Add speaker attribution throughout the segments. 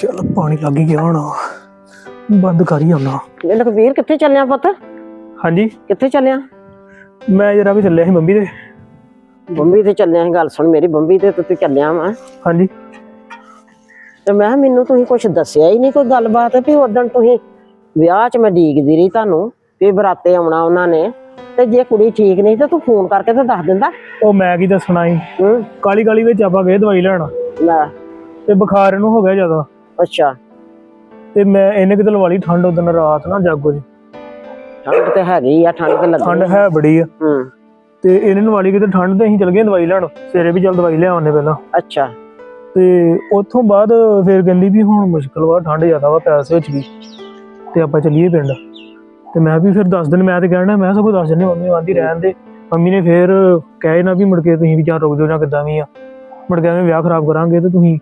Speaker 1: ਚੱਲ ਪਾਣੀ ਲੱਗ ਹੀ ਗਿਆ ਹੋਣਾ। ਬੰਦ ਕਰ ਹੀ ਆਉਣਾ।
Speaker 2: ਇਹ ਲਖਵੀਰ ਕਿੱਥੇ ਚੱਲਿਆ ਪੁੱਤ?
Speaker 1: ਹਾਂਜੀ।
Speaker 2: ਕਿੱਥੇ ਚੱਲਿਆ?
Speaker 1: ਮੈਂ ਜਰਾ ਵੀ ਚੱਲਿਆ ਸੀ ਮੰਮੀ ਦੇ
Speaker 2: ਬੰਬੀ ਤੇ ਚੱਲਿਆ ਸੀ ਗੱਲ ਸੁਣ ਮੇਰੀ ਬੰਬੀ ਤੇ ਤੂੰ ਚੱਲਿਆ ਵਾ।
Speaker 1: ਹਾਂਜੀ।
Speaker 2: ਤੇ ਮੈਂ ਕਿਹਾ ਮੈਨੂੰ ਤੁਸੀਂ ਕੁਝ ਦੱਸਿਆ ਹੀ ਨਹੀਂ ਕੋਈ ਗੱਲਬਾਤ ਵੀ ਉਦੋਂ ਤੁਸੀਂ ਵਿਆਹ 'ਚ ਮੈਂ ਡੀਕਦੀ ਰਹੀ ਤੁਹਾਨੂੰ ਵੀ ਬਰਾਤੇ ਆਉਣਾ ਉਹਨਾਂ ਨੇ। ਤੇ ਜੇ ਕੁੜੀ ਠੀਕ ਨਹੀਂ ਤੇ ਤੂੰ ਫੋਨ ਕਰਕੇ ਤਾਂ ਦੱਸ ਦਿੰਦਾ।
Speaker 1: ਉਹ ਮੈਂ ਕੀ ਦੱਸਣਾ ਸੀ?
Speaker 2: ਹੂੰ।
Speaker 1: ਕਾਲੀ ਕਾਲੀ ਵਿੱਚ ਆਪਾਂ ਗਏ ਦਵਾਈ ਲੈਣ।
Speaker 2: ਲੈ।
Speaker 1: ਤੇ ਬੁਖਾਰ ਇਹਨੂੰ ਹੋ ਗਿਆ ਜ਼ਿਆਦਾ।
Speaker 2: ਅੱਛਾ।
Speaker 1: ਤੇ ਮੈਂ ਇਹਨੇ ਕਿਤੇ ਲਵਾ ਲਈ ਠੰਡ ਉਦੋਂ ਰਾਤ ਨਾ ਜਾਗੋ ਜੀ।
Speaker 2: ਠੰਡ ਤੇ ਹੈਗੀ ਆ ਠੰਡ ਤੇ ਲੱਗੀ
Speaker 1: ਠੰਡ ਹੈ ਬੜੀ ਆ।
Speaker 2: ਹੂੰ।
Speaker 1: ਤੇ ਇਹਨੇ ਲਵਾ ਲਈ ਕਿਤੇ ਠੰਡ ਤੇ ਅਸੀਂ ਚਲ ਗਏ ਦਵਾਈ ਲੈਣ। ਸਵੇਰੇ ਵੀ ਚੱਲ ਦਵਾਈ ਲਿਆਉਣੇ ਪਹਿਲਾਂ।
Speaker 2: ਅੱਛਾ।
Speaker 1: ਤੇ ਉੱਥੋਂ ਬਾਅਦ ਫਿਰ ਕਹਿੰਦੀ ਵੀ ਹੁਣ ਮੁਸ਼ਕਲ ਵਾ ਠੰਡ ਜ਼ਿਆਦਾ ਵਾ ਪੈਸੇ ਵਿੱਚ ਵੀ। ਤੇ ਆਪਾਂ ਚੱਲੀਏ ਪਿੰਡ। ਤੇ ਮੈਂ ਵੀ ਫਿਰ 10 ਦਿਨ ਮੈਂ ਤੇ ਕਹਿਣਾ ਮੈਂ ਸਗੋਂ ਦੱਸ ਦਿੰਦੀ ਮੰਮੀ ਆਂਦੀ ਰਹਿਣ ਦੇ। ਮੰਮੀ ਨੇ ਫਿਰ ਕਹੇ ਨਾ ਵੀ ਮੁੜ ਕੇ ਤੁਸੀਂ ਵੀ ਜਾਂ ਰੁਕ ਜਾਓ ਜਾਂ ਕਿੱਦਾਂ ਵੀ ਆ। ਮੁੜ ਕੇ ਐਵੇਂ ਵਿਆਹ ਖਰਾਬ ਕਰਾਂਗੇ ਤੇ ਤੁਸੀਂ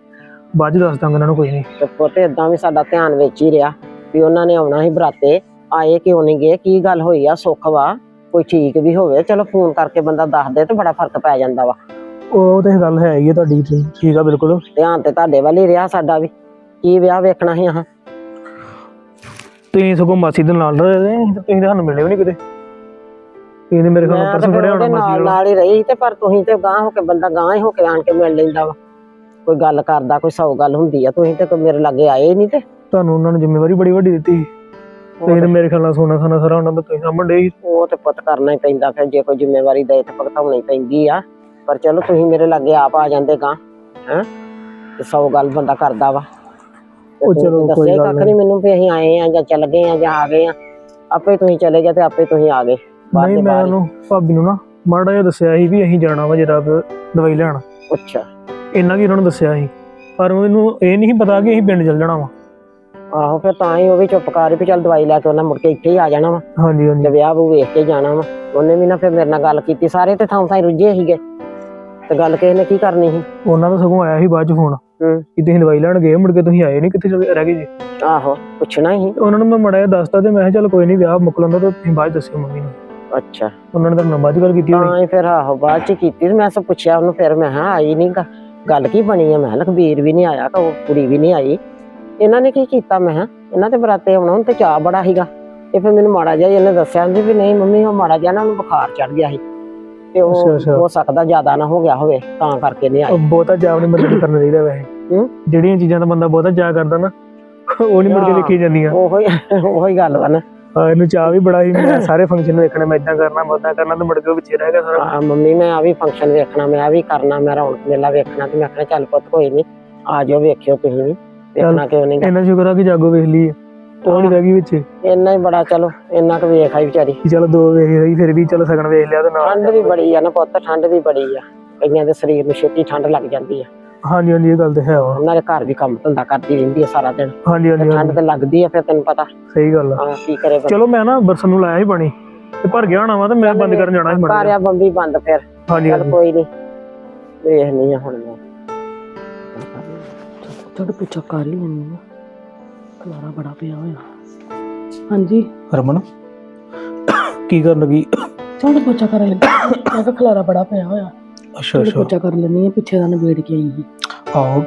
Speaker 1: ਬਾਅਦ ਚ ਦੱਸ ਦਾਂਗੇ ਇਹਨਾਂ ਨੂੰ ਕੋਈ ਨਹੀਂ।
Speaker 2: ਤੇ ਪੁੱਤ ਇਦਾਂ ਵੀ ਸਾਡਾ ਧਿਆਨ ਵਿੱਚ ਹੀ ਰਿਹਾ ਵੀ ਉਹਨਾਂ ਨੇ ਆਉਣਾ ਸੀ ਬਰਾਤੇ। ਆਏ ਕਿਉਂ ਨਹੀਂ ਗਏ ਕੀ ਗੱਲ ਹੋਈ ਆ? ਸੁੱਖ ਵਾ? ਕੋਈ ਠੀਕ ਵੀ ਹੋਵੇ? ਚਲੋ ਫੋਨ ਕਰਕੇ ਬੰਦਾ ਦੱਸ ਦੇ ਤੇ ਬੜਾ ਫ਼ਰਕ ਪੈ ਜਾਂਦਾ ਵਾ।
Speaker 1: ਉਹ ਤੇ ਗੱਲ ਹੈ ਹੀ ਆ ਤੁਹਾਡੀ ਤੇ। ਠੀਕ ਆ ਬਿਲਕੁਲ।
Speaker 2: ਧਿਆਨ ਤੇ ਤੁਹਾਡੇ ਵੱਲ ਹੀ ਰਿਹਾ ਸਾਡਾ ਵੀ। ਕੀ ਵਿਆਹ ਵੇਖਣਾ ਸੀ ਆਹ?
Speaker 1: ਤੁਸੀਂ ਸਗੋਂ ਮਾਸੀ ਦੇ ਨਾਲ ਰਹੇ ਤੇ ਤੁਸੀਂ ਤਾਂ ਸਾਨੂੰ ਮਿਲੇ ਵੀ ਨਹੀਂ ਕਿਤੇ। ਤੁਸੀਂ ਤੇ ਮੇਰੇ
Speaker 2: ਮੈਂ ਤਾਂ
Speaker 1: ਪਰਸੋਂ
Speaker 2: ਫਿਰ
Speaker 1: ਫੜਿਆ ਹੋਣਾ ਮਾਸੀ
Speaker 2: ਨਾਲ ਹੀ ਰਹੀ ਤੇ ਪਰ ਤੁਸੀਂ ਤੇ ਗਾਂ ਹੋ ਕੇ ਬੰਦਾ ਗਾਂ ਹੀ ਹੋ ਕੇ ਆਣ ਕੇ ਮਿਲ ਲੈਂਦਾ ਵਾ। ਕੋਈ ਗੱਲ ਕਰਦਾ ਕੋਈ ਸੌ ਗੱਲ ਹੁੰਦੀ ਆ ਤੁਸੀਂ ਤੇ ਮੇਰੇ ਲਾਗੇ ਆਏ ਨਹੀਂ ਤੇ।
Speaker 1: ਤੁਹਾਨੂੰ ਉਹਨਾਂ ਨੇ ਜ਼ਿੰਮੇਵਾਰੀ ਬੜੀ ਵੱਡੀ ਦਿੱਤੀ ਸੀ। ਤੁਸੀਂ ਤੇ ਮੇਰੇ ਖਿਆਲ ਨਾਲ ਸੋਨਾ ਖਾਨਾ ਸਾਰਾ ਉਹਨਾਂ ਦਾ ਤੁਸੀਂ ਸਾਂਭਣ ਡੇ
Speaker 2: ਉਹ ਤੇ ਪੁੱਤ ਕਰਨਾ ਹੀ ਪੈਂਦਾ ਫਿਰ ਜੇ ਕੋਈ ਜ਼ਿੰਮੇਵਾਰੀ ਦੇ ਤੇ ਭੁਗਤਾਉਣੀ ਪੈਂਦੀ ਆ। ਪਰ ਚਲੋ ਤੁਸੀਂ ਮੇਰੇ ਲਾਗੇ ਆਪ ਆ ਜਾਂਦੇ ਗਾਂ ਹੈ? ਤੇ ਸੌ ਗੱਲ ਬੰਦਾ ਕਰਦਾ ਵਾ।
Speaker 1: ਉਹ ਚਲੋ ਕੋਈ ਗੱਲ
Speaker 2: ਨਹੀਂ। ਮੈਨੂੰ ਵੀ ਅਸੀਂ ਆਏ ਆ ਜਾਂ ਚੱਲ ਗਏ ਆ ਜਾਂ ਆ ਗਏ ਆ। ਆਪੇ ਤੁਸੀਂ ਚਲੇ ਗਏ ਤੇ ਆਪੇ ਤੁਸੀਂ ਆ ਗਏ।
Speaker 1: ਨਹੀਂ
Speaker 2: ਦੇ
Speaker 1: ਮੈਂ। ਉਹਨੂੰ ਭਾਬੀ ਨੂੰ ਨਾ ਮਾੜਾ ਜਿਹਾ ਦੱਸਿਆ ਸੀ ਵੀ ਅਸੀਂ ਜਾਣਾ ਵਾ ਜਰਾ ਦਵਾਈ ਲੈਣ।
Speaker 2: ਅੱਛਾ।
Speaker 1: ਇੰਨਾ ਵੀ ਉਹਨਾਂ ਨੂੰ ਦੱਸਿਆ ਸੀ? ਪਰ ਉਹਨੂੰ ਇਹ ਨਹੀਂ ਪਤਾ ਕਿ ਅਸੀਂ ਪਿੰਡ ਚੱਲ ਜਾਣਾ ਵਾ।
Speaker 2: ਆਹੋ ਫਿਰ ਤਾਂ ਹੀ ਉਹ ਵੀ ਚੁੱਪ ਕਰ ਵੀ ਚੱਲ ਦਵਾਈ ਲੈ ਕੇ ਉਹਨਾਂ ਮੁੜ ਕੇ ਇੱਥੇ ਹੀ ਆ ਜਾਣਾ ਵਾ।
Speaker 1: ਹਾਂਜੀ ਹਾਂਜੀ।
Speaker 2: ਤੇ ਵਿਆਹ ਉਹ ਵੇਖ ਕੇ ਜਾਣਾ ਵਾ। ਉਹਨੇ ਵੀ ਨਾ ਫਿਰ ਮੇਰੇ ਨਾਲ ਗੱਲ ਕੀਤੀ। ਸਾਰੇ ਤੇ ਥਾਂ ਥਾਂ ਹੀ ਰੁੱਝੇ ਸੀਗੇ। ਤੇ ਗੱਲ ਕਿਸੇ ਨੇ ਕੀ ਕਰਨੀ ਸੀ?
Speaker 1: ਉਹਨਾਂ ਦਾ ਸਗੋਂ ਆਇਆ ਸੀ ਬਾਅਦ ਚ ਫੋਨ
Speaker 2: ਹੂੰ।
Speaker 1: ਕਿ ਤੁਸੀਂ ਦਵਾਈ ਲੈਣ ਗਏ ਮੁੜ ਕੇ ਤੁਸੀਂ ਆਏ ਨਹੀਂ ਕਿੱਥੇ ਚਲੇ- ਰਹਿ ਗਏ ਜੀ?
Speaker 2: ਆਹੋ ਪੁੱਛਣਾ ਹੀ।
Speaker 1: ਤੇ ਉਹਨਾਂ ਨੂੰ ਮੈਂ ਮਾੜਾ ਜਿਹਾ ਦੱਸਤਾ ਤੇ ਮੈਂ ਕਿਹਾ ਚੱਲ ਕੋਈ ਨਹੀਂ ਵਿਆਹ ਮੁੱਕ ਲੰਦਾ ਤਾਂ ਤੁਸੀਂ ਬਾਅਦ ਦੱਸਿਓ ਮੰਮੀ ਨੂੰ।
Speaker 2: ਅੱਛਾ।
Speaker 1: ਉਹਨਾਂ ਨੇ ਤਾਂ ਚ ਗੱਲ ਕੀਤੀ ਹੋਣੀ।
Speaker 2: ਹੀ ਫਿਰ ਆਹੋ ਬਾਅਦ ਚ ਕੀਤੀ ਤੇ ਮੈਂ ਸਭ ਪੁੱਛਿਆ ਉਹਨੂੰ ਫਿਰ ਮੈਂ ਹਾਂ ਆਈ ਨਹੀਂ ਗਾ। ਗੱਲ ਕੀ ਬਣੀ ਆ? ਮੈਂ ਲਖਬੀਰ ਵੀ ਨਹੀਂ ਆਇਆ ਕਿ ਉਹ ਕੁੜੀ ਵੀ ਨਹੀਂ ਆਈ। ਇਹਨਾਂ ਨੇ ਕੀ ਕੀਤਾ? ਮੈਂ ਇਹਨਾਂ ਤੇ ਬਰਾਤੇ ਆਉਣਾ ਹੁਣ ਤੇ ਚਾਹ ਬੜਾ ਸੀਗਾ। ਤੇ ਫਿਰ ਮੈਨੂੰ ਮਾੜਾ ਜਿਹਾ ਇਹਨੇ ਦੱਸਿਆ ਜੀ ਵੀ ਨਹੀਂ ਮੰਮੀ ਉਹ ਮਾੜਾ ਜਿਹਾ ਨਾ ਉਹਨੂੰ ਬੁਖਾਰ ਚੜ ਗਿਆ ਸੀ। ਤੇ ਉਹ। ਹੋ ਸਕਦਾ ਜ਼ਿਆਦਾ ਨਾ ਹੋ ਗਿਆ ਹੋਵੇ ਤਾਂ ਕਰਕੇ ਨਹੀਂ
Speaker 1: ਉਹ ਬਹੁਤਾ ਚਾਅ ਨਹੀਂ ਨੂੰ ਕਰਨਾ ਚਾਹੀਦਾ ਵੈਸੇ? ਜਿਹੜੀਆਂ ਚੀਜ਼ਾਂ ਦਾ ਬੰਦਾ ਬਹੁਤਾ ਚਾਅ ਕਰਦਾ ਨਾ ਉਹ ਨਹੀਂ ਮੁੜ ਕੇ। ਵੇਖੀ ਜਾਂਦੀਆਂ।
Speaker 2: ਉਹੋ ਹੀ ਉਹੋ ਹੀ ਗੱਲ ਵਾ ਨਾ।
Speaker 1: ਇਹਨੂੰ ਚਾਹ ਵੀ ਬੜਾ ਸੀ ਮੈਂ ਸਾਰੇ ਫੰਕਸ਼ਨ ਵੇਖਣੇ ਮੈਂ ਇਦਾਂ ਕਰਨਾ ਮੈਂ ਉਦਾਂ ਕਰਨਾ ਤੇ ਮੁੜ ਕੇ ਵਿੱਚੇ ਰਹਿ ਗਿਆ ਸਾਰਾ
Speaker 2: ਆ ਮੰਮੀ ਮੈਂ ਆ ਵੀ ਫੰਕਸ਼ਨ ਵੇਖਣਾ ਮੈਂ ਆ ਵੀ ਕਰਨਾ ਮੈਂ ਰੌਣਕ ਮੇਲਾ ਵੇਖਣਾ ਤੇ ਮੈਂ ਆਖਣਾ ਚੱਲ ਪੁੱਤ ਕੋਈ ਨਹੀਂ ਆ ਜਾਓ ਵੇਖਿਓ ਤੁਸੀਂ ਵੀ ਵੇਖਣਾ ਕਿਉਂ ਨਹੀਂ
Speaker 1: ਇੰਨਾ ਸ਼ੁਕਰ ਆ ਕਿ ਜਾਗੋ ਵੇਖ ਲਈ ਨਹੀਂ ਰਹਿ ਗਈ ਵਿੱਚ
Speaker 2: ਇੰਨਾ ਹੀ ਬੜਾ ਚਲੋ ਇੰਨਾ ਕੁ ਵੇਖ ਆਈ ਵਿਚਾਰੀ।
Speaker 1: ਚਲੋ ਦੋ ਵੇਖ ਲਈ ਫਿਰ ਵੀ ਚਲੋ ਸਗਣ ਵੇਖ ਲਿਆ ਤੇ ਨਾਲ
Speaker 2: ਠੰਡ ਵੀ ਬੜੀ ਆ ਨਾ ਪੁੱਤ ਠੰਡ ਵੀ ਬੜੀ ਆ। ਕਈਆਂ ਦੇ ਸਰੀਰ ਨੂੰ ਛੇਤੀ ਠੰਡ ਲੱਗ ਜਾਂਦੀ ਆ।
Speaker 1: ਹਾਂਜੀ ਹਾਂਜੀ ਇਹ ਗੱਲ ਤੇ ਹੈ ਵਾ।
Speaker 2: ਉਹਨਾਂ ਦੇ ਘਰ ਵੀ ਕੰਮ ਧੰਦਾ ਕਰਦੀ ਰਹਿੰਦੀ ਆ ਸਾਰਾ ਦਿਨ।
Speaker 1: ਹਾਂਜੀ ਹਾਂਜੀ
Speaker 2: ਠੰਡ ਤੇ ਲੱਗਦੀ ਆ ਫਿਰ ਤੈਨੂੰ ਪਤਾ।
Speaker 1: ਸਹੀ ਗੱਲ ਆ।
Speaker 2: ਹਾਂ ਕੀ ਕਰੇ ਬੰਦਾ
Speaker 1: ਚਲੋ ਮੈਂ ਨਾ ਬਰਸਨ ਨੂੰ ਲਾਇਆ ਸੀ ਪਾਣੀ ਤੇ ਭਰ ਗਿਆ ਹੋਣਾ ਵਾ ਤੇ ਮੈਂ ਬੰਦ ਕਰਨ ਜਾਣਾ ਸੀ ਮੜਾ
Speaker 2: ਕਾਰਿਆ ਬੰਬੀ ਬੰਦ ਫਿਰ।
Speaker 1: ਹਾਂਜੀ
Speaker 2: ਚੱਲ
Speaker 1: ਹਾਂਜੀ।
Speaker 2: ਕੋਈ ਨਹੀਂ ਵੇਖਨੀ ਆ ਹੁਣ ਮੈਂ। ਥੋੜਾ ਪਿੱਛਾ ਕਰ ਹੀ ਲੈਣੀ ਆ। ਕਲਾਰਾ ਬੜਾ ਪਿਆ ਹੋਇਆ। ਹਾਂਜੀ।
Speaker 1: ਰਮਨ ਕੀ ਕਰਨ ਲੱਗੀ?
Speaker 3: ਝਾੜੂ ਪੋਚਾ ਕਰਨ ਲੱਗੀ ਮੈਂ ਕਿਹਾ ਖਲਾਰਾ ਬੜਾ ਪਿਆ ਹੋਇਆ।
Speaker 1: ਅੱਛਾ ਅੱਛਾ।
Speaker 3: ਪੋਚਾ ਕਰ ਲੈਣੀ ਆ ਪਿੱਛੇ ਦਾ ਨਵੇੜ ਕੇ ਆਈ ਸੀ
Speaker 1: ਆਹੋ।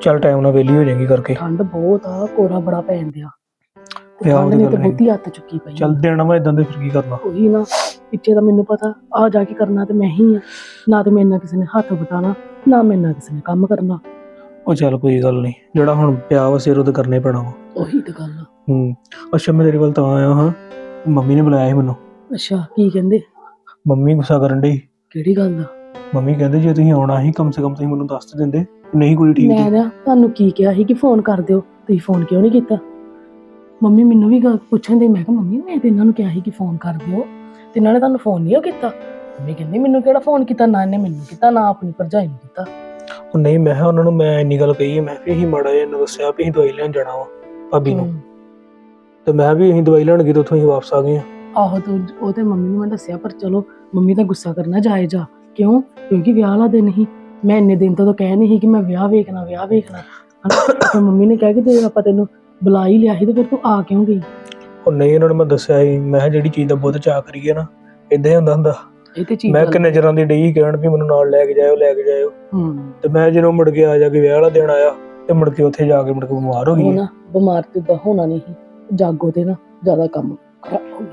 Speaker 1: ਚੱਲ ਟਾਈਮ ਨਾਲ ਵੇਲੀ ਹੋ ਜਾਏਗੀ ਕਰਕੇ।
Speaker 3: ਠੰਡ ਬਹੁਤ ਆ ਕੋਰਾ ਬੜਾ ਪੈਣ ਦਿਆ।
Speaker 1: ਤੇ ਆਹ
Speaker 3: ਠੰਡ
Speaker 1: ਉਹਦੀ
Speaker 3: ਨੇ ਤੇ
Speaker 1: ਗੱਲ ਹੈ।
Speaker 3: ਬਹੁਤੀ ਹੱਥ ਚੁੱਕੀ ਪਈ ਆ।
Speaker 1: ਚੱਲ ਦੇਣਾ ਵਾ ਇਦਾਂ ਦੇ ਫਿਰ ਕੀ ਕਰਨਾ?
Speaker 3: ਉਹੀ ਨਾ ਪਿੱਛੇ ਦਾ ਮੈਨੂੰ ਪਤਾ ਆ ਜਾ ਕੇ ਕਰਨਾ ਤੇ ਮੈਂ ਹੀ ਆ। ਨਾ ਤੇ ਮੇਰੇ ਨਾਲ ਕਿਸੇ ਨੇ ਹੱਥ ਬਟਾਣਾ ਨਾ ਮੇਰੇ ਨਾਲ ਕਿਸੇ ਨੇ ਕੰਮ ਕਰਨਾ।
Speaker 1: ਉਹ ਚੱਲ ਕੋਈ ਗੱਲ ਨਹੀਂ ਜਿਹੜਾ ਹੁਣ ਪਿਆ ਵਾ ਸਿਰ ਉਹਦੇ ਕਰਨੇ ਪੈਣਾ ਵਾ।
Speaker 3: ਉਹੀ ਤੇ ਗੱਲ ਆ।
Speaker 1: ਹੂੰ ਅੱਛਾ ਮੈਂ ਤੇਰੇ ਵੱਲ ਤਾਂ ਆਇਆ ਹਾਂ। ਮੰਮੀ ਨੇ ਬੁਲਾਇਆ ਸੀ ਮੈਨੂੰ।
Speaker 3: ਅੱਛਾ ਕੀ ਕਹਿੰਦੇ?
Speaker 1: ਮੰਮੀ ਗੁੱਸਾ ਕਰਨ ਡਈ।
Speaker 3: ਕਿਹੜੀ ਗੱਲ ਦਾ
Speaker 1: ਮੰਮੀ ਕਹਿੰਦੇ ਜੇ ਤੁਸੀਂ ਆਉਣਾ ਸੀ ਕਮ ਸੇ ਕਮ ਤੁਸੀਂ ਮੈਨੂੰ ਦੱਸ ਤਾਂ ਦਿੰਦੇ। ਨਹੀਂ ਕੋਈ ਠੀਕ
Speaker 3: ਮੈਂ ਨਾ ਤੁਹਾਨੂੰ ਕੀ ਕਿਹਾ ਸੀ ਕਿ ਫੋਨ ਕਰ ਦਿਓ। ਤੁਸੀਂ ਫੋਨ ਕਿਉਂ ਨਹੀਂ ਕੀਤਾ? ਮੰਮੀ ਮੈਨੂੰ ਵੀ ਗੱਲ ਪੁੱਛਣ ਦੇ ਮੈਂ ਕਿਹਾ ਮੰਮੀ ਮੈਂ ਤੇ ਇਹਨਾਂ ਨੂੰ ਕਿਹਾ ਸੀ ਕਿ ਫੋਨ ਕਰ ਦਿਓ। ਤੇ ਇਹਨਾਂ ਨੇ ਤੁਹਾਨੂੰ ਫੋਨ ਨਹੀਂ ਉਹ ਕੀਤਾ? ਮੰਮੀ ਕਹਿੰਦੀ ਮੈਨੂੰ ਕਿਹੜਾ ਫੋਨ ਕੀਤਾ? ਨਾ ਇਹਨੇ ਮੈਨੂੰ ਕੀਤਾ ਨਾ ਆਪਣੀ ਭਰਜਾਈ ਨੂੰ ਕੀਤਾ।
Speaker 1: ਉਹ ਨਹੀਂ ਮੈਂ ਕਿਹਾ ਉਹਨਾਂ ਨੂੰ ਮੈਂ ਇੰਨੀ ਗੱਲ ਕਹੀ ਹੈ, ਮੈਂ ਵੀ ਅਸੀਂ ਮਾੜਾ ਜਿਹਾ ਇਹਨੂੰ ਦੱਸਿਆ ਵੀ ਅਸੀਂ ਦਵਾਈ ਲੈਣ ਜਾਣਾ ਵਾ ਭਾਬੀ ਨੂੰ।
Speaker 3: ਹਮ,
Speaker 1: ਤੇ ਮੈਂ ਵੀ ਅਸੀਂ ਦਵਾਈ ਲੈਣ ਗਏ ਤੇ ਉੱਥੋਂ ਹੀ ਵਾਪਸ ਆ ਗਏ ਆ।
Speaker 3: ਆਹੋ ਤੇ ਉਹ ਤੇ ਮੰਮੀ ਨੂੰ ਮੈਂ ਦੱਸਿਆ ਪਰ ਚਲੋ ਮੰਮੀ ਦਾ ਗੁੱਸਾ ਕਰਨਾ ਜਾਇਜ਼ ਆ। ਕਿਉਂ? ਕਿਉਂਕਿ ਵਿਆਹ ਵਾਲਾ ਦਿਨ ਹੀ। ਮੈਂ ਇੰਨੇ ਦਿਨ ਤੋਂ ਤਾਂ ਕਹਿ ਨਹੀਂ ਸੀ ਕਿ ਮੈਂ ਵਿਆਹ ਵੇਖਣਾ ਵਿਆਹ ਵੇਖਣਾ। ਹਨਾ? ਤੇ ਫਿਰ ਮੰਮੀ ਨੇ ਕਿਹਾ ਕਿ ਜੇ ਆਪਾਂ ਤੈਨੂੰ ਬੁਲਾ ਹੀ ਲਿਆ ਸੀ ਤੇ ਫਿਰ ਤੂੰ ਆ ਕਿਉਂ ਗਈ?
Speaker 1: ਉਹ ਨਹੀਂ ਉਹਨਾਂ ਨੂੰ ਮੈਂ ਦੱਸਿਆ ਸੀ। ਮੈਂ ਕਿਹਾ ਜਿਹੜੀ ਚੀਜ਼ ਦਾ ਬਹੁਤ ਚਾਅ ਕਰੀਏ ਨਾ ਇਦਾਂ ਹੀ ਹੁੰਦਾ ਹੁੰਦਾ।
Speaker 3: ਇਹ ਤੇ ਚੀਜ਼
Speaker 1: ਮੈਂ
Speaker 3: ਗੱਲ-
Speaker 1: ਕਿੰਨੇ ਚਿਰਾਂ ਦੀ ਡਈ ਕਹਿਣ ਵੀ ਮੈਨੂੰ ਨਾਲ ਲੈ ਕੇ ਜਾਇਓ ਲੈ ਕੇ ਜਾਇਓ।
Speaker 3: ਹੂੰ।
Speaker 1: ਤੇ ਮੈਂ ਜਦੋਂ ਮੁੜ ਕੇ ਆ ਜਾ ਕੇ ਵਿਆਹ ਵਾਲਾ ਦਿਨ ਆਇਆ ਤੇ ਮੁੜ ਕੇ ਉੱਥੇ ਜਾ ਕੇ ਮੁੜ ਕੇ ਬਿਮਾਰ ਹੋ
Speaker 3: ਉਹ
Speaker 1: ਗਈ
Speaker 3: ਨਾ ਬਿਮਾਰ ਤੇ ਉਦਾਂ ਹੋਣਾ ਨਹੀਂ ਸੀ। ਜਾਗੋ ਤੇ ਨਾ ਜ਼ਿਆਦਾ ਕੰਮ। ਖਰਾਬ ਹੋ ਗਿਆ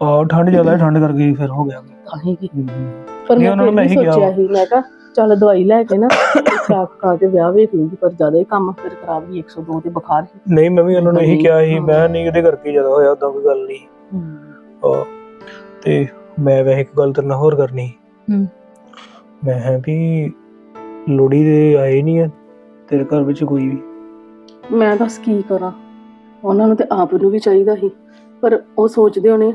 Speaker 1: ਆਹ ਠੰਡ ਜ਼ਿਆਦਾ ਹੈ, ਠੰਡ ਕਰਕੇ ਫਿਰ ਹੋ ਗਿਆ
Speaker 3: ਤਾਂ ਹੀ ਕਿ। ਪਰ
Speaker 1: ਨਹੀਂ,
Speaker 3: ਮੈਂ
Speaker 1: ਉਹਨਾਂ ਨੂੰ
Speaker 3: ਫਿਰ
Speaker 1: ਮੈਂ
Speaker 3: ਵੀ
Speaker 1: ਇਹੀ ਕਿਹਾ
Speaker 3: ਸੋਚਿਆ ਸੀ ਮੈਂ ਕਿਹਾ ਚੱਲ ਦਵਾਈ ਲੈ ਕੇ ਨਾ ਖਰਾਕ ਖਾ ਕੇ ਵਿਆਹ ਵੇਖ ਲੂੰਗੀ ਪਰ ਜ਼ਿਆਦਾ ਹੀ ਕੰਮ ਫਿਰ ਖਰਾਬ ਹੀ 102 ਤੇ ਬੁਖਾਰ ਸੀ
Speaker 1: ਨਹੀਂ ਮੈਂ ਵੀ ਉਹਨਾਂ ਨੂੰ ਇਹੀ ਕਿਹਾ ਸੀ
Speaker 3: ਹਾਂ।
Speaker 1: ਮੈਂ ਨਹੀਂ ਉਹਦੇ ਕਰਕੇ ਜ਼ਿਆਦਾ ਹੋਇਆ ਉਦਾਂ ਕੋਈ ਗੱਲ ਨਹੀਂ ਆਹ, ਤੇ ਮੈਂ ਵੈਸੇ ਇੱਕ ਗੱਲ ਤੇਰੇ ਨਾਲ ਹੋਰ ਕਰਨੀ।
Speaker 3: ਹਮ।
Speaker 1: ਮੈਂ ਹੈ ਵੀ ਲੋੜੀ ਦੇ ਆਏ ਨਹੀਂ ਆ ਤੇਰੇ ਘਰ ਵਿੱਚ ਕੋਈ ਵੀ
Speaker 3: ਮੈਂ ਦੱਸ ਕੀ ਕਰਾਂ ਉਹਨਾਂ ਨੂੰ ਤੇ ਆਪ ਨੂੰ ਵੀ ਚਾਹੀਦਾ ਸੀ ਪਰ ਉਹ ਸੋਚਦੇ ਹੋਣੇ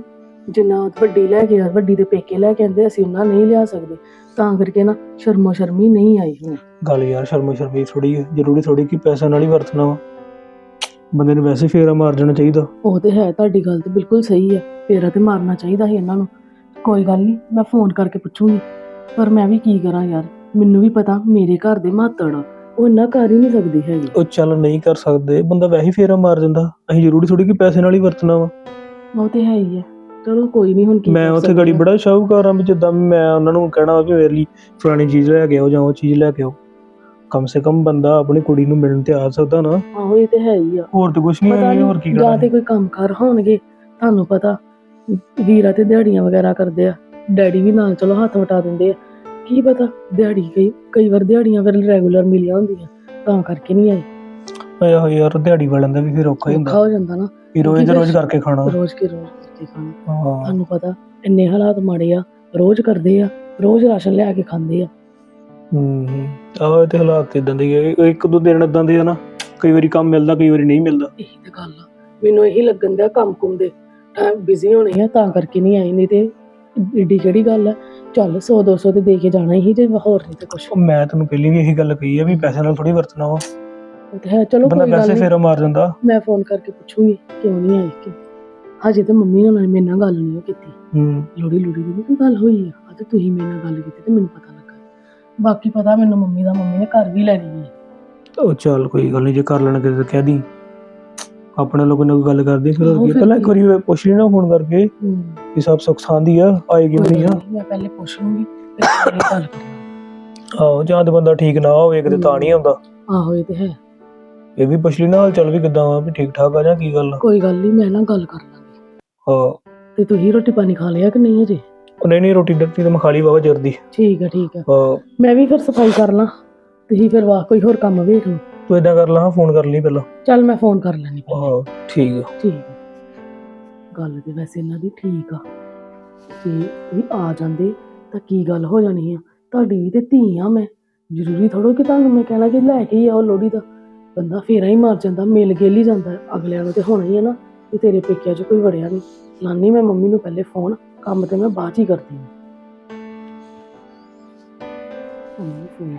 Speaker 3: ਜਿੰਨਾ ਵੱਡੀ ਲੈ ਕੇ ਆ ਵੱਡੀ ਦੇ ਪੇਕੇ ਲੈ ਕੇ ਆਂਦੇ ਅਸੀਂ ਉਹਨਾਂ ਨਹੀਂ ਲਿਆ ਸਕਦੇ। ਤਾਂ ਕਰਕੇ ਨਾ ਸ਼ਰਮੋ ਸ਼ਰਮੀ ਨਹੀਂ ਆਈ ਹੁਣ।
Speaker 1: ਗੱਲ ਯਾਰ ਸ਼ਰਮੋ ਸ਼ਰਮੀ ਥੋੜੀ ਜ਼ਰੂਰੀ ਥੋੜੀ ਕਿ ਪੈਸਾ ਨਾਲ ਹੀ ਵਰਤਣਾ ਵਾ। ਬੰਦੇ ਨੂੰ ਵੈਸੇ ਫੇਰਾ ਮਾਰ ਜਾਣਾ ਚਾਹੀਦਾ।
Speaker 3: ਉਹ ਤੇ ਹੈ ਤੁਹਾਡੀ ਗੱਲ ਤੇ ਬਿਲਕੁਲ ਸਹੀ ਹੈ ਫੇਰਾ ਤੇ ਮਾਰਨਾ ਚਾਹੀਦਾ ਸੀ ਇਹਨਾਂ ਨੂੰ। ਕੋਈ ਗੱਲ ਨਹੀਂ ਮੈਂ ਫੋਨ ਕਰਕੇ ਪੁੱਛੂੰਗੀ। ਪਰ ਮੈਂ ਵੀ ਕੀ ਕਰਾਂ ਯਾਰ ਮੈਨੂੰ ਵੀ ਪਤਾ ਮੇਰੇ ਘਰ ਦੇ ਮਾਤੜ ਉਹ ਇੰਨਾ ਕਰ ਹੀ ਨਹੀਂ ਸਕਦੀ ਹੈਗੀ।
Speaker 1: ਉਹ ਚੱਲ ਨਹੀਂ ਕਰ ਸਕਦੇ ਬੰਦਾ ਵੈਸੇ ਫੇਰਾ ਮਾਰ ਜਾਂਦਾ ਅਸੀਂ ਜ਼ਰੂਰੀ ਥੋੜੀ ਕਿ ਪੈਸੇ ਨਾਲ ਹੀ ਵਰਤਣਾ ਵਾ।
Speaker 3: ਉਹ ਤੇ ਹੈ ਹੀ ਹੈ ਚਲੋ ਕੋਈ ਨਹੀਂ ਹੁਣ ਕੀ
Speaker 1: ਮੈਂ
Speaker 3: ਕਰ
Speaker 1: ਉੱਥੇ
Speaker 3: ਸਕਦੇ
Speaker 1: ਗੜੀ
Speaker 3: ਹਾਂ।
Speaker 1: ਬੜਾ ਸ਼ਾਹੂਕਾਰ ਆ ਵੀ ਜਿੱਦਾਂ ਮੈਂ ਉਹਨਾਂ ਨੂੰ ਕਹਿਣਾ ਵਾ ਮੇਰੇ ਲਈ ਫਲਾਣੀ ਚੀਜ਼ ਲੈ ਕੇ ਆਓ ਜਾਂ ਉਹ ਚੀਜ਼ ਲੈ ਕੇ ਆਓ। ਕਮ ਸੇ ਕਮ ਬੰਦਾ ਆਪਣੀ ਕੁੜੀ ਨੂੰ ਮਿਲਣ ਤੇ ਆ ਸਕਦਾ ਨਾ।
Speaker 3: ਆਹੋ ਇਹ ਤੇ ਹੈ ਹੀ ਆ।
Speaker 1: ਹੋਰ ਤੇ ਕੁਝ ਨਹੀਂ
Speaker 3: ਪਤਾ
Speaker 1: ਹੈ
Speaker 3: ਨਹੀਂ
Speaker 1: ਹੋਰ ਕੀ
Speaker 3: ਜਾਂ
Speaker 1: ਕਰਨਾ
Speaker 3: ਤੇ ਕੋਈ ਕੰਮ ਕਰ ਹੋਣਗੇ ਤੁਹਾਨੂੰ ਪਤਾ ਵੀਰਾ ਤੇ ਦਿਹਾੜੀਆਂ ਵਗੈਰਾ ਕਰਦੇ ਆ। ਡੈਡੀ ਵੀ ਨਾਲ ਚਲੋ ਹੱਥ ਵਟਾ ਦਿੰਦੇ ਆ। ਕੀ ਪਤਾ ਦਿਹਾੜੀ ਕਈ ਕਈ ਵਾਰ ਦਿਹਾੜੀਆਂ ਫਿਰ ਰੈਗੂਲਰ ਮਿਲੀਆਂ ਹੁੰਦੀਆਂ ਤਾਂ ਕਰਕੇ ਨਹੀਂ ਆਈ
Speaker 1: ਆਇਆ ਹੋਇਆ ਯਾਰ ਦਿਹਾੜੀ ਵਾਲਿਆਂ ਦਾ ਵੀ ਫਿਰ ਔਖਾ ਹੀ
Speaker 3: ਔਖਾ
Speaker 1: ਹੁੰਦਾ।
Speaker 3: ਹੋ ਜਾਂਦਾ ਨਾ।
Speaker 1: ਵੀ ਰੋਜ਼
Speaker 3: ਕਿਉਂਕਿ
Speaker 1: ਰੋਜ਼ ਕਰਕੇ ਖਾਣਾ।
Speaker 3: ਰੋਜ਼ ਕੇ ਰੋਜ਼। ਕਰਕੇ ਖਾਣਾ।
Speaker 1: ਹਾਂ।
Speaker 3: ਤੁਹਾਨੂੰ ਪਤਾ ਇੰਨੇ ਹਾਲਾਤ ਮਾੜੇ ਆ ਰੋਜ਼ ਕਰਦੇ ਆ ਰੋਜ਼ ਰਾਸ਼ਨ ਲਿਆ ਕੇ ਖਾਂਦੇ ਆ।
Speaker 1: ਹੂੰ ਆਹ ਤੇ ਹਾਲਾਤ ਇਦਾਂ ਦੇ ਹੀ ਆ। ਇੱਕ ਦੋ ਦਿਨ ਇਦਾਂ ਦੇ ਆ ਨਾ ਕਈ ਵਾਰੀ ਕੰਮ ਮਿਲਦਾ ਕਈ ਵਾਰੀ ਨਹੀਂ ਮਿਲਦਾ।
Speaker 3: ਇਹੀ ਤੇ ਗੱਲ ਆ। ਮੈਨੂੰ ਇਹੀ ਲੱਗਣ ਦਿਆ ਕੰਮ ਕੁੰਮ ਦੇ। ਟਾਈਮ ਬਿਜ਼ੀ ਹੋਣੇ ਆ ਤਾਂ ਕਰਕੇ ਨਹੀਂ ਆਈ ਨਹੀਂ ਤੇ ਏਡੀ ਕਿਹੜੀ ਗੱਲ ਆ? ਚੱਲ 100 200 ਤੇ ਦੇ ਕੇ ਜਾਣਾ ਹੀ ਜੇ ਹੋਰ ਨਹੀਂ ਤੇ ਕੁਛ।
Speaker 1: ਉਹ ਮੈਂ ਤੈਨੂੰ ਪਹਿਲੀ ਵੀ ਇਹੀ ਗੱਲ ਕਹੀ ਆ ਵੀ ਪੈਸੇ ਨਾਲ ਥੋੜੀ ਵਰਤਣਾ ਵਾ।
Speaker 3: ਉਹ ਤੇ ਹੈ ਚਲੋ
Speaker 1: ਬੰਦਾ
Speaker 3: ਕੋਈ ਗੱਲ ਨਹੀਂ।
Speaker 1: ਫੇਰਾ ਮਾਰ ਜਾਂਦਾ
Speaker 3: ਮੈਂ ਫੋਨ ਕਰਕੇ ਪੁੱਛੂੰਗੀ ਕਿਉਂ ਨਹੀਂ ਆਈ ਕਿ ਹਜੇ ਤੇ ਮੰਮੀ ਨਾਲ ਮੇਰੇ ਨਾਲ ਗੱਲ ਨਹੀਂ ਕੀਤੀ।
Speaker 1: ਹੂੰ।
Speaker 3: ਲੋੜੀ ਲੋੜੀ ਦੀ ਵੀ ਕੋਈ ਗੱਲ ਹੋਈ ਆ। ਅੱਜ ਤੁਸੀਂ ਮੇਰੇ ਨਾਲ ਗੱਲ ਕੀਤੀ ਤੇ ਮੈਨੂੰ ਪਤਾ ਲੱਗਾ। ਬਾਕੀ ਪਤਾ ਮੈਨੂੰ ਮੰਮੀ ਦਾ ਮੰਮੀ ਨੇ ਘਰ ਵੀ ਲੈਣੀ ਹੈ
Speaker 1: ਉਹ ਚੱਲ ਕੋਈ ਗੱਲ ਨਹੀਂ ਜੇ ਕਰ ਲੈਣਾ ਕਿਤੇ ਤਾਂ ਕਹਿ ਦੀ। ਆਪਣੇ ਲੋਕਾਂ ਨਾਲ ਕੋਈ ਗੱਲ ਕਰਦੇ ਫਿਰ ਹੋਰ ਕੀ। ਪਹਿਲਾਂ
Speaker 3: ਕੀ।
Speaker 1: ਇੱਕ ਵਾਰੀ ਪੁੱਛ ਲਈ ਨਾ ਫੋਨ ਕਰਕੇ
Speaker 3: ਹੂੰ।
Speaker 1: ਵੀ ਸਭ ਸੁੱਖ ਸਾਂਦੀ ਆ ਆਏਗੀ
Speaker 3: ਕੋਈ
Speaker 1: ਨਹੀਂ
Speaker 3: ਗੱਲ
Speaker 1: ਆ
Speaker 3: ਮੈਂ ਪਹਿਲੇ ਪੁੱਛ ਲੂੰਗੀ ਫਿਰ ਗੱਲ ਕਰਾਂਗੀ।
Speaker 1: ਆਹੋ ਜਾਂ ਤੇ ਬੰਦਾ ਠੀਕ ਨਾ ਹੋਵੇ ਕਿਤੇ ਤਾਂ ਨਹੀਂ ਆਉਂਦਾ।
Speaker 3: ਆਹੋ ਇਹ ਤੇ ਹੈ।
Speaker 1: ਇਹ ਵੀ ਪੁੱਛ ਲਈ ਨਾ ਹਾਲ ਚੱਲ ਵੀ ਕਿਦਾਂ ਆ ਵੀ ਠੀਕ ਠਾਕ ਆ ਜਾਂ ਕੀ ਗੱਲ ਆ?
Speaker 3: ਕੋਈ ਗੱਲ ਨਹੀਂ ਮੈਂ ਨਾ ਗੱਲ ਕਰ ਲਾਂਗੀ
Speaker 1: ਹਾਂ।
Speaker 3: ਤੇ ਤੁਸੀਂ ਰੋਟੀ ਪਾਣੀ ਖਾ ਲਿਆ ਕਿ ਨਹੀਂ ਅਜੇ?
Speaker 1: ਉਹ ਨਹੀਂ ਨਹੀਂ ਰੋਟੀ ਡੱਟੀ ਤਾਂ ਮੈਂ ਖਾ ਲਈ ਬਾਬਾ ਜਰਦੀ।
Speaker 3: ਠੀਕ ਹੈ ਠੀਕ ਹੈ
Speaker 1: ਹਾਂ।
Speaker 3: ਮੈਂ ਵੀ ਫਿਰ ਸਫ਼ਾਈ ਕਰ ਲਾਂ। ਤੁਸੀਂ ਫਿਰ ਵਾਹ ਕੋਈ ਹੋਰ ਕੰਮ ਵੇਖ ਲਓ।
Speaker 1: ਤੂੰ ਇਦਾਂ ਕਰ ਲਾ ਫੋਨ ਕਰ ਲਈ ਪਹਿਲਾਂ।
Speaker 3: ਚੱਲ ਮੈਂ ਫੋਨ ਕਰ ਲੈਣੀ
Speaker 1: ਹਾਂ। ਠੀਕ ਆ।
Speaker 3: ਠੀਕ ਹੈ ਗੱਲ ਤੇ ਵੈਸੇ ਇਹਨਾਂ ਦੀ ਠੀਕ ਆ। ਜੇ ਵੀ ਆ ਜਾਂਦੇ ਤਾਂ ਕੀ ਗੱਲ ਹੋ ਜਾਣੀ ਆ? ਤੁਹਾਡੀ ਵੀ ਤੇ ਧੀ ਆ ਮੈਂ। ਜ਼ਰੂਰੀ ਥੋੜੋ ਕਿ ਤੁਹਾਨੂੰ ਮੈਂ ਕਹਿਣਾ ਕਿ ਲੈ ਕੇ ਹੀ ਆਓ ਲੋੜੀ ਦਾ। ਬੰਦਾ ਫੇਰਾ ਹੀ ਮਾਰ ਜਾਂਦਾ ਮਿਲ ਗਿਲ ਹੀ ਜਾਂਦਾ। ਅਗਲਿਆਂ ਨੂੰ ਤੇ ਹੋਣਾ ਹੀ ਆ ਨਾ। ਕਿ ਤੇਰੇ ਪੇਕਿਆਂ 'ਚ ਕੋਈ ਵੜਿਆ ਨਹੀਂ। ਲਾਨੀ ਮੈਂ ਮੰਮੀ ਨੂੰ ਪਹਿਲੇ ਫੋਨ ਕੰਮ ਤੇ ਮੈਂ ਬਾਅਦ 'ਚ ਹੀ ਕਰਦੀ ਹਾਂ। Mummy phone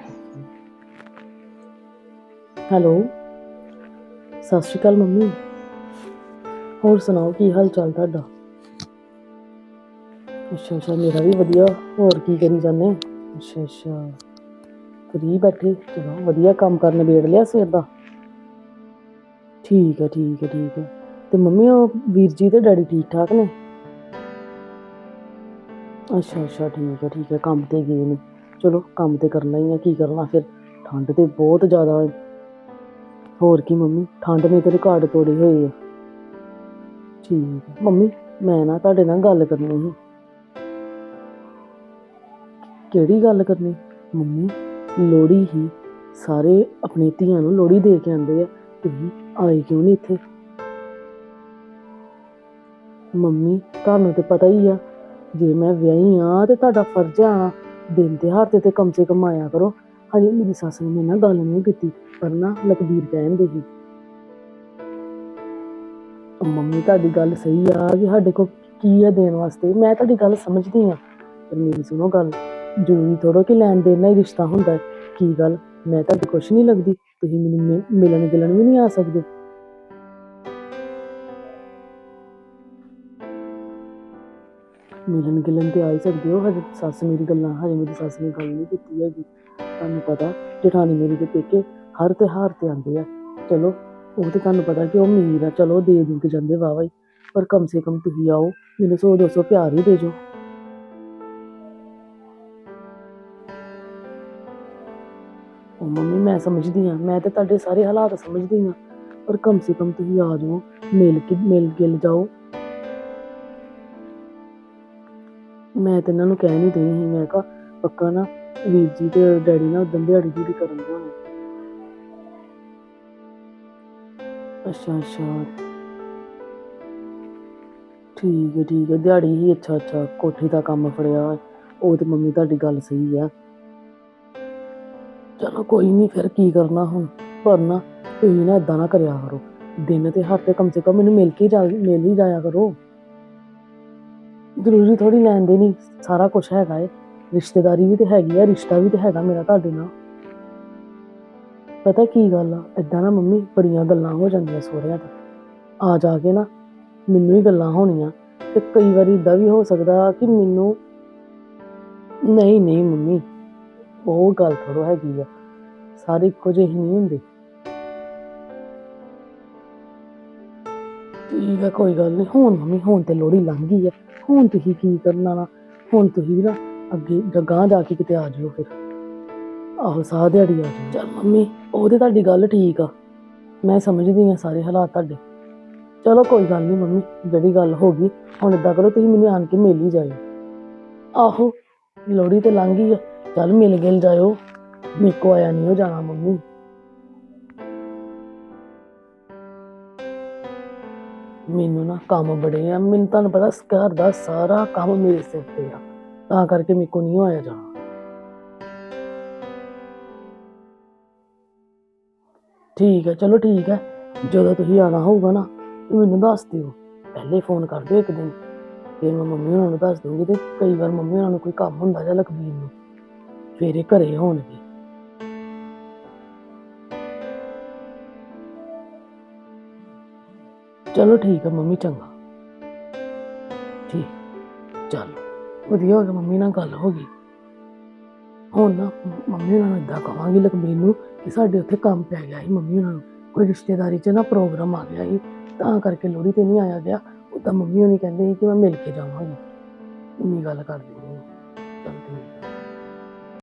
Speaker 3: hello? ਸਤਿ ਸ਼੍ਰੀ ਅਕਾਲ ਮੰਮੀ। ਹੋਰ ਸੁਣਾਓ, ਕੀ ਹਾਲ ਚਾਲ ਤੁਹਾਡਾ? ਅੱਛਾ ਅੱਛਾ, ਮੇਰਾ ਵੀ ਵਧੀਆ। ਹੋਰ ਕੀ ਕਰੀ ਜਾਂਦੇ? ਅੱਛਾ ਅੱਛਾ। ਫਰੀ ਬੈਠੇ, ਚਲੋ, ਵਧੀਆ ਕੰਮ ਕਰਨ ਵੇੜ ਲਿਆ ਸਵੇਰ ਦਾ। ਠੀਕ ਹੈ ਠੀਕ ਹੈ ਠੀਕ ਹੈ ਤੇ ਮੰਮੀ, ਉਹ ਵੀਰ ਜੀ ਤੇ ਡੈਡੀ ਠੀਕ ਠਾਕ ਨੇ? ਅੱਛਾ ਅੱਛਾ, ਠੀਕ ਹੈ ਠੀਕ ਹੈ ਕੰਮ ਤੇ ਗਏ ਨੇ। ਚਲੋ, ਕੰਮ ਤੇ ਕਰਨਾ ਹੀ ਹੈ ਕੀ ਕਰਨਾ ਫਿਰ? ਠੰਡ ਤੇ ਬਹੁਤ ਜ਼ਿਆਦਾ ਹੈ ਹੋਰ ਕੀ ਮੰਮੀ, ਠੰਡ ਨੇ ਤੇ ਰਿਕਾਰਡ ਤੋੜੇ ਹੋਏ ਆ। ਠੀਕ ਹੈ ਮੰਮੀ, ਮੈਂ ਨਾ ਤੁਹਾਡੇ ਨਾਲ ਗੱਲ ਕਰਨੀ ਸੀ। ਕਿਹੜੀ ਗੱਲ ਕਰਨੀ? ਮੰਮੀ ਲੋੜੀ ਹੀ ਸਾਰੇ ਆਪਣੀ ਧੀਆਂ ਨੂੰ ਲੋੜੀ ਦੇ ਕੇ ਆਉਂਦੇ ਆ। ਤੁਸੀਂ ਆਏ ਕਿਉਂ ਨਹੀਂ ਇੱਥੇ? ਮੰਮੀ, ਤੁਹਾਨੂੰ ਤੇ ਪਤਾ ਹੀ ਆ, ਜੇ ਮੈਂ ਵਿਆਹੀ ਆ ਤੇ ਤੁਹਾਡਾ ਫਰਜ਼ ਆ, ਦਿਨ ਤਿਉਹਾਰ ਤੇ ਤੇ ਕਮ ਸੇ ਕਮ ਆਇਆ ਕਰੋ। ਹਜੇ ਮੇਰੀ ਸੱਸ ਨੇ ਮੇਰੇ ਨਾਲ ਗੱਲ ਨਹੀਂ ਕੀਤੀ, ਪਰ ਨਾ ਲਖਬੀਰ ਕਹਿੰਦੇ ਸੀ। ਮੰਮੀ, ਤੁਹਾਡੀ ਗੱਲ ਸਹੀ ਆ ਕਿ ਸਾਡੇ ਕੋਲ ਕੀ ਆ ਦੇਣ ਵਾਸਤੇ? ਮੈਂ ਤੁਹਾਡੀ ਗੱਲ ਸਮਝਦੀ ਆ ਪਰ ਮੇਰੀ ਸੁਣੋ ਗੱਲ, ਜ਼ਰੂਰੀ ਥੋੜੋ ਕਿ ਲੈਣ ਦੇਣ ਨਾਲ ਹੀ ਰਿਸ਼ਤਾ ਹੁੰਦਾ ਹੈ। ਕੀ ਗੱਲ? ਮੈਂ ਤੁਹਾਡੀ ਕੁਛ ਨਹੀਂ ਲੱਗਦੀ, ਤੁਸੀਂ ਮੈਨੂੰ ਮਿ- ਮਿਲਣ ਗਿਲਣ ਵੀ ਨਹੀਂ ਆ ਸਕਦੇ। ਮਿਲਣ ਗਿਲਣ ਤੇ ਆ ਹੀ ਸਕਦੇ ਹੋ। ਹਜੇ ਸੱਸ ਮੇਰੀ ਗੱਲਾਂ, ਹਜੇ ਮੇਰੀ ਸੱਸ ਨੇ ਗੱਲ ਨਹੀਂ ਕੀਤੀ ਹੈਗੀ। ਤੁਹਾਨੂੰ ਪਤਾ ਜਠਾਣੀ ਮੇਰੀ ਦੇ ਪੇਕੇ ਹਰ ਤਿਉਹਾਰ ਤੇ ਆਉਂਦੇ ਆ। ਚਲੋ, ਉਹ ਤੇ ਤੁਹਾਨੂੰ ਪਤਾ ਕਿ ਉਹ ਅਮੀਰ ਆ। ਚਲੋ ਦੇ ਦੂ ਕੇ ਜਾਂਦੇ ਵਾਵਾ ਹੀ ਪਰ ਕਮ ਸੇ ਕਮ ਤੁਸੀਂ ਆਓ, ਮੈਨੂੰ 100 200 ਪਿਆਰ ਹੀ ਦੇ ਜੋ। ਉਹ ਮੰਮੀ, ਮੈਂ ਸਮਝਦੀ ਆ ਮੈਂ ਤੇ ਤੁਹਾਡੇ ਸਾਰੇ ਹਾਲਾਤ ਸਮਝਦੀ ਆ ਪਰ ਕਮ ਸੇ ਕਮ ਤੁਸੀਂ ਆ ਜਾਓ, ਮਿਲ ਕੇ, ਮਿਲ ਗਿਲ ਜਾਓ। ਮੈਂ ਤੇ ਇਹਨਾਂ ਨੂੰ ਕਹਿ ਨਹੀਂ ਦਈ ਸੀ। ਮੈਂ ਕਿਹਾ, ਪੱਕਾ ਨਾ, ਵੀਰ ਜੀ ਤੇ ਡੈਡੀ ਨਾਲ ਉਦੋਂ ਦਿਹਾੜੀ ਦਿਹੜੀ ਕਰਨ ਹੋਣੇ। ਅੱਛਾ ਅੱਛਾ। ਠੀਕ ਹੈ ਠੀਕ ਹੈ। ਦਿਹਾੜੀ ਹੀ ਅੱਛਾ ਅੱਛਾ। ਕੋਠੀ ਦਾ ਕੰਮ ਫੜਿਆ ਉਹ ਤੇ ਮੰਮੀ ਤੁਹਾਡੀ ਗੱਲ ਸਹੀ ਆ। ਚਲੋ ਕੋਈ ਨਹੀਂ, ਫਿਰ ਕੀ ਕਰਨਾ ਹੁਣ? ਪਰ ਨਾ, ਤੁਸੀਂ ਨਾ ਇਦਾਂ ਨਾ ਕਰਿਆ ਕਰੋ। ਦਿਨ ਤੇ ਹਫ਼ਤੇ ਕਮ ਸੇ ਕਮ ਮੈਨੂੰ ਮਿਲ ਕੇ ਜਾ, ਮਿਲ ਹੀ ਜਾਇਆ ਕਰੋ। ਜ਼ਰੂਰੀ ਥੋੜੀ ਲੈਣ ਦੇ ਨਹੀਂ ਸਾਰਾ ਕੁਝ ਹੈਗਾ ਏ। ਰਿਸ਼ਤੇਦਾਰੀ ਵੀ ਤੇ ਹੈਗੀ ਆ, ਰਿਸ਼ਤਾ ਵੀ ਤੇ ਹੈਗਾ ਮੇਰਾ ਤੁਹਾਡੇ ਨਾਲ। ਪਤਾ ਕੀ ਗੱਲ ਆ? ਇਦਾਂ ਨਾ ਮੰਮੀ, ਬੜੀਆਂ ਗੱਲਾਂ ਹੋ ਜਾਂਦੀਆਂ ਸੋਹਰਿਆਂ ਤੇ। ਆ ਜਾ ਕੇ ਨਾ, ਮੈਨੂੰ ਹੀ ਗੱਲਾਂ ਹੋਣੀਆਂ। ਤੇ ਕਈ ਵਾਰੀ ਇਦਾਂ ਵੀ ਹੋ ਸਕਦਾ ਕਿ ਮੈਨੂੰ ਨਹੀਂ ਨਹੀਂ ਮੰਮੀ, ਉਹ ਗੱਲ ਥੋੜੋ ਹੈਗੀ ਆ। ਸਾਰੇ ਇੱਕੋ ਜਿਹੇ ਨਹੀਂ ਹੁੰਦੇ। ਠੀਕ ਆ, ਕੋਈ ਗੱਲ ਨਹੀਂ। ਹੁਣ ਮੰਮੀ, ਹੁਣ ਤੇ ਲੋੜੀ ਲੰਘ ਗਈ ਆ। ਹੁਣ ਤੁਸੀਂ ਕੀ ਕਰਨਾ ਨਾ ਹੁਣ ਤੁਸੀਂ ਵੀ ਨਾ ਅੱਗੇ ਜਗਾਂ ਜਾ ਕੇ ਕਿਤੇ ਆ ਜਿਓ ਫਿਰ। ਆਹੋ, ਸਾਹ ਦਿਹਾੜੀ ਆ ਜਾਓ। ਚੱਲ ਮੰਮੀ ਉਹ ਤੇ ਤੁਹਾਡੀ ਗੱਲ ਠੀਕ ਆ। ਮੈਂ ਸਮਝਦੀ ਆ ਸਾਰੇ ਹਾਲਾਤ ਤੁਹਾਡੇ। ਚਲੋ ਕੋਈ ਗੱਲ ਨਹੀਂ ਮੰਮੀ, ਜਿਹੜੀ ਗੱਲ ਹੋ ਗਈ, ਹੁਣ ਏਦਾਂ ਕਰੋ, ਤੁਸੀਂ ਮੈਨੂੰ ਆਣ ਕੇ ਮਿਲ ਹੀ ਜਾਇਓ। ਆਹੋ ਲੋੜੀ ਤੇ ਲੰਘ ਗਈ ਆ। ਚੱਲ ਮਿਲ ਗਿਲ ਜਾਇਓ। ਮੇਰੇ ਕੋ ਆਇਆ ਨਹੀਂ ਹੋ ਜਾਣਾ ਮੰਮੀ। ਮੈਨੂੰ ਨਾ ਕੰਮ ਬੜੇ ਆ। ਮੈਨੂੰ ਤੁਹਾਨੂੰ ਪਤਾ ਘਰ ਦਾ ਸਾਰਾ ਕੰਮ ਮੇਰੇ ਸਿਰ ਤੇ ਆ। ਤਾਂ ਕਰਕੇ ਮੇਰੇ ਕੋਲ ਨਹੀਂ ਆਇਆ ਜਾਣਾ। ਠੀਕ ਹੈ, ਚਲੋ ਠੀਕ ਹੈ। ਜਦੋਂ ਤੁਸੀਂ ਆਣਾ ਹੋਊਗਾ ਨਾ ਤੇ ਮੈਨੂੰ ਦੱਸ ਦਿਓ। ਪਹਿਲੇ ਫੋਨ ਕਰ ਦਿਓ ਇੱਕ ਦਿਨ। ਫਿਰ ਮੈਂ ਮੰਮੀ ਉਹਨਾਂ ਨੂੰ ਦੱਸ ਦੂੰਗੀ ਤੇ ਕਈ ਵਾਰ ਮੰਮੀ ਉਹਨਾਂ ਨੂੰ ਕੋਈ ਕੰਮ ਹੁੰਦਾ ਜਾਂ ਲਖਬੀਰ ਨੂੰ। ਫਿਰ ਇਹ ਘਰੇ ਹੋਣਗੇ। ਚਲੋ ਠੀਕ ਹੈ ਮੰਮੀ, ਚੰਗਾ। ਠੀਕ, ਚੱਲ। ਵਧੀਆ ਹੋ ਗਿਆ, ਮੰਮੀ ਨਾਲ ਗੱਲ ਹੋ ਗਈ। ਹੁਣ ਨਾ ਮੰਮੀ ਨਾਲ ਨੂੰ ਇਦਾਂ ਕਵਾਂਗੀ ਲਖਬੀਰ ਨੂੰ ਕਿ ਸਾਡੇ ਉੱਥੇ ਕੰਮ ਪੈ ਗਿਆ ਸੀ ਮੰਮੀ ਉਹਨਾਂ ਨੂੰ। ਕੋਈ ਰਿਸ਼ਤੇਦਾਰੀ 'ਚ ਨਾ ਪ੍ਰੋਗਰਾਮ ਆ ਗਿਆ ਸੀ, ਤਾਂ ਕਰਕੇ ਲੋਹੜੀ ਤੇ ਨਹੀਂ ਆਇਆ ਗਿਆ। ਉਦਾਂ ਮੰਮੀ ਹੋਣੀ ਕਹਿੰਦੇ ਸੀ ਕਿ ਮੈਂ ਮਿਲ ਕੇ ਜਾਵਾਂਗੀ। ਇੰਨੀ ਗੱਲ ਕਰਦੀ।